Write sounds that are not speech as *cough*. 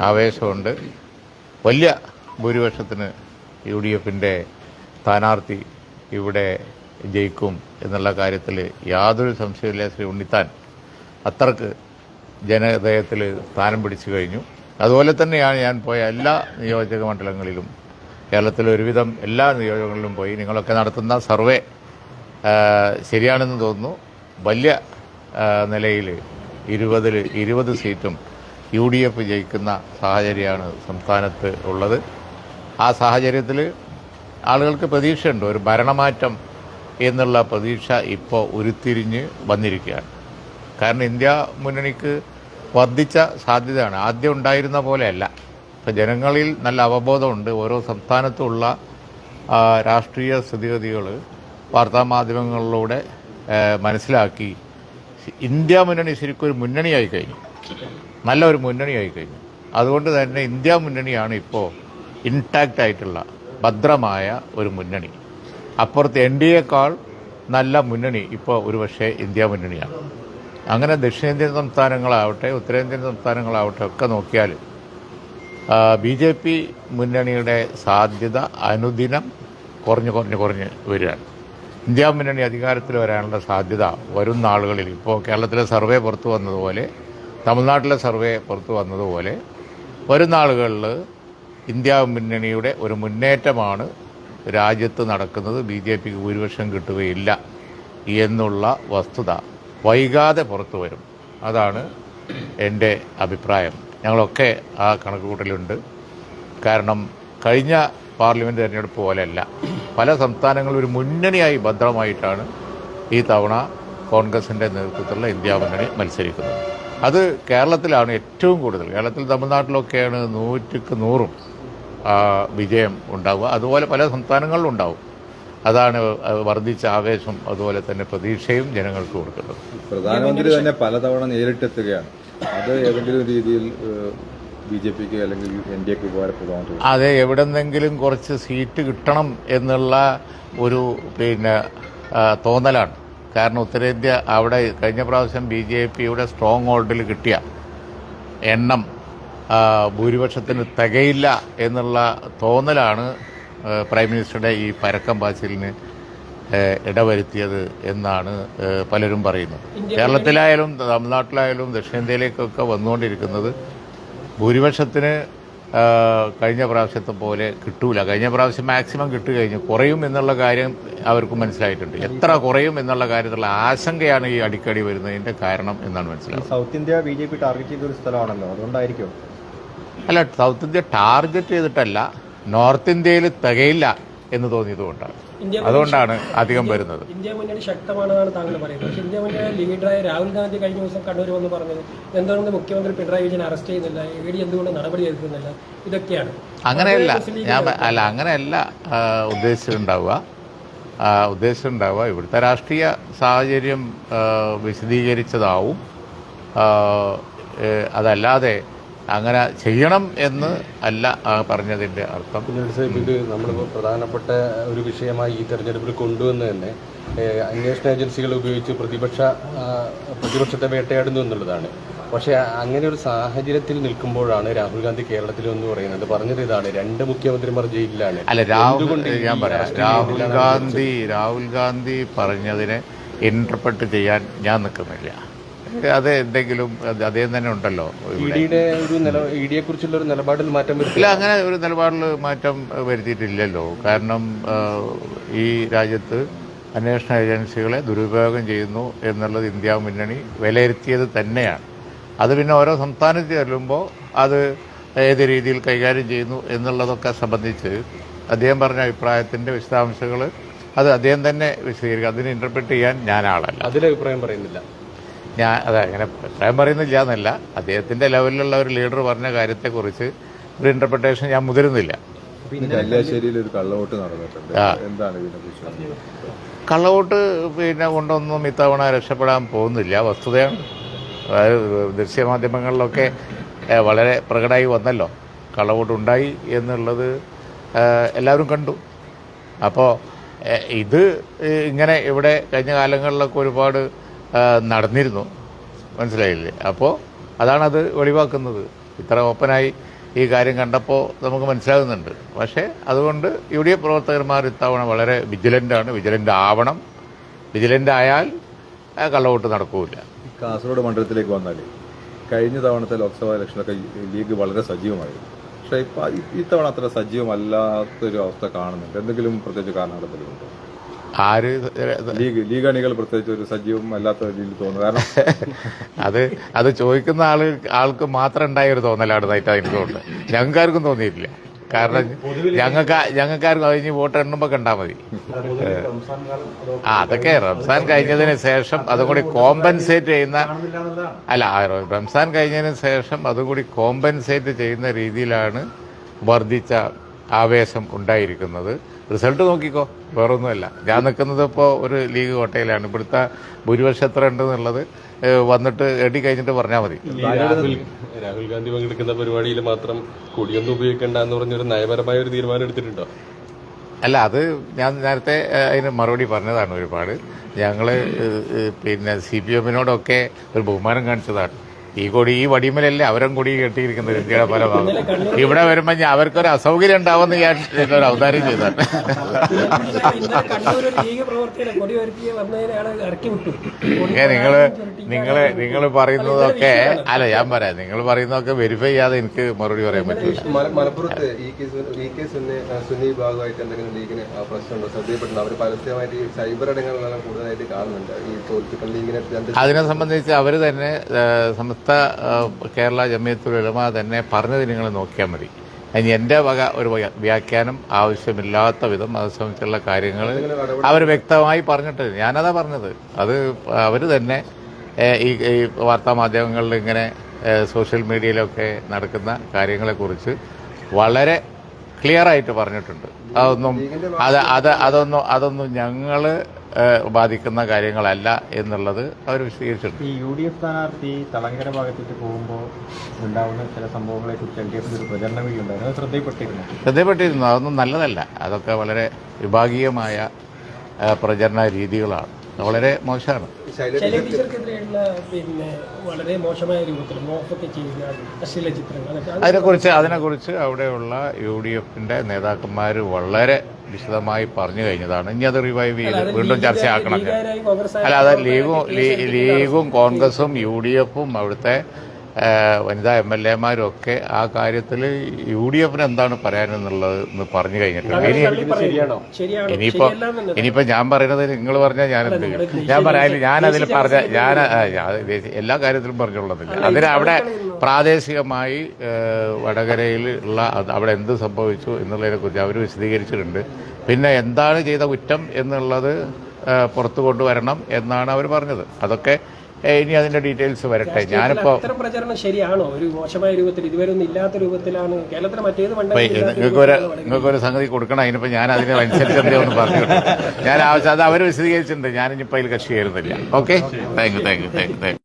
ആവേശമുണ്ട്. വലിയ ഭൂരിപക്ഷത്തിന് U D എഫിന്റെ സ്ഥാനാർത്ഥി ഇവിടെ ജയിക്കും എന്നുള്ള കാര്യത്തിൽ യാതൊരു സംശയമില്ല ശ്രീ ഉണ്ണിത്താൻ അത്രയ്ക്ക് ജനഹൃദയത്തിൽ സ്ഥാനം പിടിച്ചു കഴിഞ്ഞു. അതുപോലെ തന്നെയാണ് ഞാൻ പോയ എല്ലാ നിയോജക മണ്ഡലങ്ങളിലും കേരളത്തിലെ ഒരുവിധം എല്ലാ നിയോജകങ്ങളിലും പോയി നിങ്ങളൊക്കെ നടത്തുന്ന സർവേ ശരിയാണെന്ന് തോന്നുന്നു. വലിയ നിലയിൽ ഇരുപതിൽ ഇരുപത് സീറ്റും യു ഡി എഫ് ജയിക്കുന്ന സാഹചര്യമാണ് സംസ്ഥാനത്ത് ഉള്ളത്. ആ സാഹചര്യത്തിൽ ആളുകൾക്ക് പ്രതീക്ഷയുണ്ട്. ഒരു ഭരണമാറ്റം എന്നുള്ള പ്രതീക്ഷ ഇപ്പോൾ ഉരുത്തിരിഞ്ഞ് വന്നിരിക്കുകയാണ്. കാരണം ഇന്ത്യ മുന്നണിക്ക് വർദ്ധിച്ച സാധ്യതയാണ്. ആദ്യം ഉണ്ടായിരുന്ന പോലെയല്ല. ഇപ്പം ജനങ്ങളിൽ നല്ല അവബോധമുണ്ട്. ഓരോ സംസ്ഥാനത്തുമുള്ള രാഷ്ട്രീയ സ്ഥിതിഗതികൾ വാർത്താമാധ്യമങ്ങളിലൂടെ മനസ്സിലാക്കി ഇന്ത്യ മുന്നണി ശരിക്കും ഒരു മുന്നണിയായി കഴിഞ്ഞു. നല്ല ഒരു മുന്നണിയായി കഴിഞ്ഞു. അതുകൊണ്ട് തന്നെ ഇന്ത്യ മുന്നണിയാണ് ഇപ്പോൾ ഇൻടാക്റ്റ് ആയിട്ടുള്ള ഭദ്രമായ ഒരു മുന്നണി. അപ്പുറത്ത് എൻ ഡി എക്കാൾ നല്ല മുന്നണി ഇപ്പോൾ ഒരുപക്ഷെ ഇന്ത്യ മുന്നണിയാണ്. അങ്ങനെ ദക്ഷിണേന്ത്യൻ സംസ്ഥാനങ്ങളാവട്ടെ ഉത്തരേന്ത്യൻ സംസ്ഥാനങ്ങളാവട്ടെ ഒക്കെ നോക്കിയാൽ ബി ജെ പി മുന്നണിയുടെ സാധ്യത അനുദിനം കുറഞ്ഞു കുറഞ്ഞു കുറഞ്ഞ് വരികയാണ്. ഇന്ത്യ മുന്നണി അധികാരത്തിൽ വരാനുള്ള സാധ്യത വരും നാളുകളിൽ. ഇപ്പോൾ കേരളത്തിലെ സർവേ പുറത്തു വന്നതുപോലെ തമിഴ്നാട്ടിലെ സർവേ പുറത്തു വന്നതുപോലെ വരും നാളുകളിൽ ഇന്ത്യ മുന്നണിയുടെ ഒരു മുന്നേറ്റമാണ് രാജ്യത്ത് നടക്കുന്നത്. ബി ജെ പിക്ക് ഭൂരിപക്ഷം കിട്ടുകയില്ല എന്നുള്ള വസ്തുത വൈകാതെ പുറത്തു വരും. അതാണ് എന്റെ അഭിപ്രായം. ഞങ്ങളൊക്കെ ആ കണക്കുകൂട്ടലുണ്ട്. കാരണം കഴിഞ്ഞ പാർലമെന്റ് തിരഞ്ഞെടുപ്പ് പോലെയല്ല. പല സംസ്ഥാനങ്ങളും ഒരു മുന്നണിയായി ഭദ്രമായിട്ടാണ് ഈ തവണ കോൺഗ്രസിന്റെ നേതൃത്വത്തിലുള്ള ഇന്ത്യ മുന്നണി മത്സരിക്കുന്നത്. അത് കേരളത്തിലാണ് ഏറ്റവും കൂടുതൽ. കേരളത്തിൽ തമിഴ്നാട്ടിലൊക്കെയാണ് നൂറ്റിക്ക് നൂറും വിജയം ഉണ്ടാവുക. അതുപോലെ പല സംസ്ഥാനങ്ങളിലും ഉണ്ടാവും. അതാണ് വർദ്ധിച്ച ആവേശം അതുപോലെ തന്നെ പ്രതീക്ഷയും ജനങ്ങൾക്ക് കൊടുക്കുന്നത്. പ്രധാനമന്ത്രി തന്നെ പലതവണ നേരിട്ടെത്തുകയാണ്. അത് ഏതെങ്കിലും രീതിയിൽ ബി ജെ പിക്ക് അല്ലെങ്കിൽ എൻ ഡി എക്ക് ഉപകാരപ്രദമാണ് അതെ എവിടെന്നെങ്കിലും കുറച്ച് സീറ്റ് കിട്ടണം എന്നുള്ള ഒരു പിന്നെ തോന്നലാണ്. കാരണം ഉത്തരേന്ത്യ അവിടെ കഴിഞ്ഞ പ്രാവശ്യം ബി ജെ പിയുടെ സ്ട്രോങ് ഹോൾഡിൽ കിട്ടിയ എണ്ണം ഭൂരിപക്ഷത്തിന് തികയില്ല എന്നുള്ള തോന്നലാണ് പ്രൈം മിനിസ്റ്ററുടെ ഈ പരക്കം പാച്ചിലിന് ഇടവരുത്തിയത് എന്നാണ് പലരും പറയുന്നത്. കേരളത്തിലായാലും തമിഴ്നാട്ടിലായാലും ദക്ഷിണേന്ത്യയിലേക്കൊക്കെ വന്നുകൊണ്ടിരിക്കുന്നത് ഭൂരിപക്ഷത്തിന് കഴിഞ്ഞ പ്രാവശ്യത്തെ പോലെ കിട്ടൂല. കഴിഞ്ഞ പ്രാവശ്യം മാക്സിമം കിട്ടുകഴിഞ്ഞു. കുറയും എന്നുള്ള കാര്യം അവർക്ക് മനസ്സിലായിട്ടുണ്ട്. എത്ര കുറയും എന്നുള്ള കാര്യത്തിലുള്ള ആശങ്കയാണ് ഈ അടിക്കടി വരുന്നതിന്റെ കാരണം എന്നാണ് മനസ്സിലാവുന്നത്. South India B J P target ചെയ്ത ഒരു സ്ഥലമാണല്ലോ. അതുകൊണ്ടായിരിക്കും. അല്ല സൗത്ത് ഇന്ത്യ ടാർഗറ്റ് ചെയ്തിട്ടല്ല. നോർത്ത് ഇന്ത്യയിൽ തികയില്ല. എന്ന് തോന്നിയതുകൊണ്ടാണ്. കൊണ്ടാണ് അതുകൊണ്ടാണ് അധികം വരുന്നത്. ഇന്ത്യ മുന്നണി ശക്തമാണെന്നാണ് താങ്കൾ പറയുന്നത്. പക്ഷേ ഇന്ത്യ മുന്നണി ലീഡറായ രാഹുൽ ഗാന്ധി കഴിഞ്ഞ ദിവസം കണ്ണൂർ വന്ന് പറഞ്ഞത് എന്തുകൊണ്ട് മുഖ്യമന്ത്രി പിണറായി വിജയൻ അറസ്റ്റ് ചെയ്യുന്നില്ല? ഇ ഡി എന്തുകൊണ്ട് നടപടി എടുക്കുന്നില്ല? ഇതൊക്കെയാണ്. അങ്ങനെയല്ല ഞാൻ അല്ല അങ്ങനെയല്ല ഉദ്ദേശിച്ചിട്ടുണ്ടാവുക. ഉദ്ദേശിച്ചിട്ടുണ്ടാവുക ഇവിടുത്തെ രാഷ്ട്രീയ സാഹചര്യം വിശദീകരിച്ചതാവും. അതല്ലാതെ അങ്ങനെ ചെയ്യണം എന്ന് അല്ല പറഞ്ഞതിന്റെ അർത്ഥം. നമ്മളിപ്പോൾ ഇത് പ്രധാനപ്പെട്ട ഒരു വിഷയമായി ഈ തെരഞ്ഞെടുപ്പിൽ കൊണ്ടുവന്ന് തന്നെ അന്വേഷണ ഏജൻസികൾ ഉപയോഗിച്ച് പ്രതിപക്ഷ പ്രതിപക്ഷത്തെ വേട്ടയാടുന്നു എന്നുള്ളതാണ്. പക്ഷേ അങ്ങനെ ഒരു സാഹചര്യത്തിൽ നിൽക്കുമ്പോഴാണ് രാഹുൽ ഗാന്ധി കേരളത്തിൽ എന്ന് പറയുന്നത്. പറഞ്ഞത് ഇതാണ് രണ്ട് മുഖ്യമന്ത്രിമാർ ജയിലിലാണ്. അല്ല രാഹുൽ ഞാൻ പറയാം. രാഹുൽ ഗാന്ധി രാഹുൽ ഗാന്ധി പറഞ്ഞതിനെ ഇന്റർപ്രട്ട് ചെയ്യാൻ ഞാൻ നിൽക്കുന്നില്ല. അത് എന്തെങ്കിലും അദ്ദേഹം തന്നെ ഉണ്ടല്ലോ ഒരു നിലപാടിൽ മാറ്റം ഇല്ല അങ്ങനെ ഒരു നിലപാടിൽ മാറ്റം വരുത്തിയിട്ടില്ലല്ലോ. കാരണം ഈ രാജ്യത്ത് അന്വേഷണ ഏജൻസികളെ ദുരുപയോഗം ചെയ്യുന്നു എന്നുള്ളത് ഇന്ത്യ മുന്നണി വിലയിരുത്തിയത് തന്നെയാണ്. അത് പിന്നെ ഓരോ സംസ്ഥാനത്ത് ചെല്ലുമ്പോൾ അത് ഏത് രീതിയിൽ കൈകാര്യം ചെയ്യുന്നു എന്നുള്ളതൊക്കെ സംബന്ധിച്ച് അദ്ദേഹം പറഞ്ഞ അഭിപ്രായത്തിന്റെ വിശദാംശങ്ങൾ അത് അദ്ദേഹം തന്നെ വിശദീകരിക്കും. അതിന് ഇന്റർപ്രറ്റ് ചെയ്യാൻ ഞാൻ ആളല്ല. അതിലഭിപ്രായം പറയുന്നില്ല. ഞാൻ അതെ അങ്ങനെ അഭിപ്രായം പറയുന്നില്ല എന്നല്ല. അദ്ദേഹത്തിന്റെ ലെവലിലുള്ള ഒരു ലീഡർ പറഞ്ഞ കാര്യത്തെക്കുറിച്ച് ഒരു ഇന്റർപ്രിട്ടേഷൻ ഞാൻ മുതിരുന്നില്ല. കള്ളവോട്ട് പിന്നെ കൊണ്ടൊന്നും ഇത്തവണ രക്ഷപ്പെടാൻ പോകുന്നില്ല. വസ്തുതയാണ്. അതായത് ദൃശ്യമാധ്യമങ്ങളിലൊക്കെ വളരെ പ്രകടമായി വന്നല്ലോ. കള്ളവോട്ട് ഉണ്ടായി എന്നുള്ളത് എല്ലാവരും കണ്ടു. അപ്പോൾ ഇത് ഇങ്ങനെ ഇവിടെ കഴിഞ്ഞ കാലങ്ങളിലൊക്കെ ഒരുപാട് നടന്നിരുന്നു. മനസ്സിലായില്ലേ? അപ്പോൾ അതാണത് വെളിവാക്കുന്നത്. ഇത്ര ഓപ്പനായി ഈ കാര്യം കണ്ടപ്പോൾ നമുക്ക് മനസ്സിലാകുന്നുണ്ട്. പക്ഷേ അതുകൊണ്ട് യു ഡി എഫ് പ്രവർത്തകന്മാർ ഇത്തവണ വളരെ വിജിലന്റാണ് വിജിലന്റ് ആവണം. വിജിലന്റ് ആയാൽ കള്ളവോട്ട് നടക്കൂല. കാസർഗോഡ് മണ്ഡലത്തിലേക്ക് വന്നാൽ കഴിഞ്ഞ തവണത്തെ ലോക്സഭാ ഇലക്ഷനൊക്കെ ലീഗ് വളരെ സജീവമായിരുന്നു പക്ഷേ ഇപ്പം ഇത്തവണ അത്ര സജീവമല്ലാത്തൊരു അവസ്ഥ കാണുന്നുണ്ട് എന്തെങ്കിലും പ്രത്യേകിച്ച് കാരണങ്ങളുണ്ടോ ആര് ലീഗ് ലീഗ് അണികൾ പ്രത്യേകിച്ച് ഒരു സജീവം അല്ലാത്ത രീതിയിൽ തോന്നുന്നു. കാരണം *laughs* അത് അത് ചോദിക്കുന്ന ആൾ ആൾക്ക് മാത്രം ഉണ്ടായ ഒരു തോന്നലാണെന്നായിട്ട് എനിക്ക് തോന്നുന്നത്. ഞങ്ങൾക്കാർക്കും തോന്നിയിട്ടില്ല. കാരണം ഞങ്ങൾക്ക് ഞങ്ങൾക്കാർക്കും കഴിഞ്ഞ് വോട്ട് എണ്ണുമ്പോൾ കണ്ടാൽ മതി. ആ അതൊക്കെ റംസാൻ കഴിഞ്ഞതിന് ശേഷം അതും കൂടി കോമ്പൻസേറ്റ് ചെയ്യുന്ന അല്ല റംസാൻ കഴിഞ്ഞതിന് ശേഷം അതും കൂടി കോമ്പൻസേറ്റ് ചെയ്യുന്ന രീതിയിലാണ് വർദ്ധിച്ച ആവേശം ഉണ്ടായിരിക്കുന്നത്. റിസൾട്ട് നോക്കിക്കോ വേറൊന്നുമല്ല. ഞാൻ നിൽക്കുന്നത് ഇപ്പോൾ ഒരു ലീഗ് കോട്ടയിലാണ്. ഇവിടുത്തെ ഭൂരിപക്ഷം എത്ര ഉണ്ടെന്നുള്ളത് വന്നിട്ട് എടി കഴിഞ്ഞിട്ട് പറഞ്ഞാൽ മതി. രാഹുൽ ഗാന്ധി പങ്കെടുക്കുന്ന പരിപാടിയിൽ മാത്രം കുടിയൊന്നും ഉപയോഗിക്കേണ്ട എന്ന് പറഞ്ഞൊരു നയപരമായ ഒരു തീരുമാനം എടുത്തിട്ടുണ്ടോ? അല്ല അത് ഞാൻ നേരത്തെ അതിന് മറുപടി പറഞ്ഞതാണ് ഒരുപാട്. ഞങ്ങൾ പിന്നെ സി പി എമ്മിനോടൊക്കെ ഒരു ബഹുമാനം കാണിച്ചതാണ്. ഈ കൊടി ഈ വടിമലല്ലേ അവരും കൊടി കെട്ടിയിരിക്കുന്നത് ഇന്ത്യയുടെ പല ഭാഗം ഇവിടെ വരുമ്പോ ഞാൻ അവർക്കൊരു അസൗകര്യം ഉണ്ടാവുമെന്ന് ഞാൻ ഒരു അവതാരം ചെയ്താണ് നിങ്ങൾ നിങ്ങൾ നിങ്ങൾ പറയുന്നതൊക്കെ അല്ല ഞാൻ പറയാം. നിങ്ങൾ പറയുന്നതൊക്കെ വെരിഫൈ ചെയ്യാതെ എനിക്ക് മറുപടി പറയാൻ പറ്റില്ല. മലപ്പുറത്ത് ഈ സുന്നി ഭാഗമായിട്ട് എന്തെങ്കിലും ലീഗിന് ആ പ്രശ്നമുണ്ടോ? ശ്രദ്ധയിൽപ്പെട്ടുണ്ട് അവർ പരസ്യമായിട്ട് ഈ സൈബർ കൂടുതലായിട്ട് കാണുന്നുണ്ട്. ഈ തോൽപ്പിക്കൽ ലീഗിനെ അതിനെ സംബന്ധിച്ച് അവർ തന്നെ സമസ്ത ഏഹ്, കേരള ജമിയത്തുൽ ഉലമ തന്നെ പറഞ്ഞത് നിങ്ങൾ നോക്കിയാൽ മതി. അതിന് എന്റെ വക ഒരു വ്യാഖ്യാനം ആവശ്യമില്ലാത്ത വിധം അത് സംബന്ധിച്ചുള്ള കാര്യങ്ങൾ അവർ വ്യക്തമായി പറഞ്ഞിട്ട് ഞാനതാ പറഞ്ഞത്. അത് അവർ തന്നെ ഈ ഈ വാർത്താ മാധ്യമങ്ങളിൽ ഇങ്ങനെ സോഷ്യൽ മീഡിയയിലൊക്കെ നടക്കുന്ന കാര്യങ്ങളെക്കുറിച്ച് വളരെ ക്ലിയർ ആയിട്ട് പറഞ്ഞിട്ടുണ്ട്. അതൊന്നും അത് അത് അതൊന്നും അതൊന്നും ഞങ്ങൾ ബാധിക്കുന്ന കാര്യങ്ങളല്ല എന്നുള്ളത് അവർ വിശദീകരിച്ചിട്ടുണ്ട്. ഈ യു ഡി എഫ് സ്ഥാനാർത്ഥി തളങ്കര ഭാഗത്തേക്ക് പോകുമ്പോൾ ഉണ്ടാവുന്ന ചില സംഭവങ്ങളെ കുറിച്ച് എൽ ഡി എഫിന്റെ ഒരു പ്രചരണ വീഡിയോ ഉണ്ടായിരുന്നു. അത് ശ്രദ്ധയിൽപ്പെട്ടിരുന്നു? ശ്രദ്ധപ്പെട്ടിരുന്നു അതൊന്നും നല്ലതല്ല. അതൊക്കെ വളരെ വിഭാഗീയമായ പ്രചരണ രീതികളാണ്. വളരെ മോശമാണ്. വളരെ മോശമായ രൂപത്തിൽ അതിനെക്കുറിച്ച് അതിനെക്കുറിച്ച് അവിടെയുള്ള യു ഡി എഫിന്റെ നേതാക്കന്മാർ വളരെ വിശദമായി പറഞ്ഞു കഴിഞ്ഞതാണ്. ഇനി അത് റിവൈവ് ചെയ്ത് വീണ്ടും ചർച്ചയാക്കണം അല്ല അത് ലീഗും ലീഗും കോൺഗ്രസും യു ഡി എഫും അവിടുത്തെ വനിതാ എം എൽ എമാരും ഒക്കെ ആ കാര്യത്തിൽ യു ഡി എഫിന് എന്താണ് പറയാനെന്നുള്ളത് എന്ന് പറഞ്ഞു കഴിഞ്ഞിട്ടുണ്ട്. ഇനിയിപ്പോ ഇനിയിപ്പോ ഞാൻ പറയുന്നത് നിങ്ങൾ പറഞ്ഞാൽ ഞാൻ എന്ത് ചെയ്യും? ഞാൻ പറയാൻ ഞാൻ അതിൽ പറഞ്ഞ ഞാൻ എല്ലാ കാര്യത്തിലും പറഞ്ഞുള്ളതില്ല. അതിന് അവിടെ പ്രാദേശികമായി വടകരയിൽ ഉള്ള അവിടെ എന്ത് സംഭവിച്ചു എന്നുള്ളതിനെ കുറിച്ച് അവർ വിശദീകരിച്ചിട്ടുണ്ട്. പിന്നെ എന്താണ് ചെയ്ത കുറ്റം എന്നുള്ളത് പുറത്തു കൊണ്ടുവരണം എന്നാണ് അവർ പറഞ്ഞത്. അതൊക്കെ ഇനി അതിന്റെ ഡീറ്റെയിൽസ് വരട്ടെ. ഞാനിപ്പോ പ്രചരണം ശരിയാണോ? ഒരു മോശമായ രൂപത്തിൽ ഇതുവരെ ഒന്നും ഇല്ലാത്ത രൂപത്തിലാണ് കേരളത്തിലെ മറ്റേത് നിങ്ങൾക്കൊരു നിങ്ങൾക്കൊരു സംഗതി കൊടുക്കണം. അതിനിപ്പോ ഞാൻ അതിനനുസരിച്ച് എന്തേ ഒന്ന് പറഞ്ഞു ഞാൻ ആവശ്യം അത് അവർ വിശദീകരിച്ചിട്ടുണ്ട്. ഞാനിനിപ്പോ അതിൽ കക്ഷി കയറുന്നില്ല. Okay thank you thank you thank you thank you